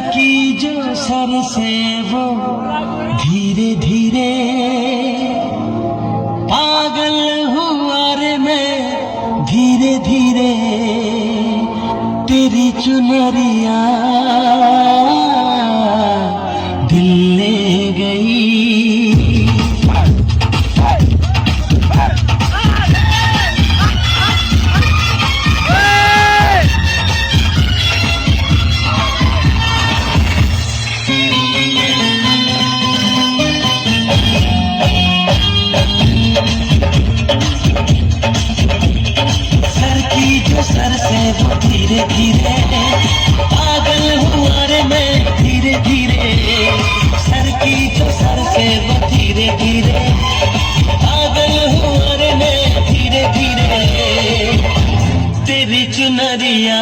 की जो सर से वो धीरे धीरे पागल हुआ रे मैं धीरे धीरे तेरी चुनरिया। धीरे धीरे, पागल हुआ रे मैं धीरे धीरे। सर की जो सर से वो धीरे धीरे। पागल हुआ रे मैं धीरे धीरे। तेरी चुनरिया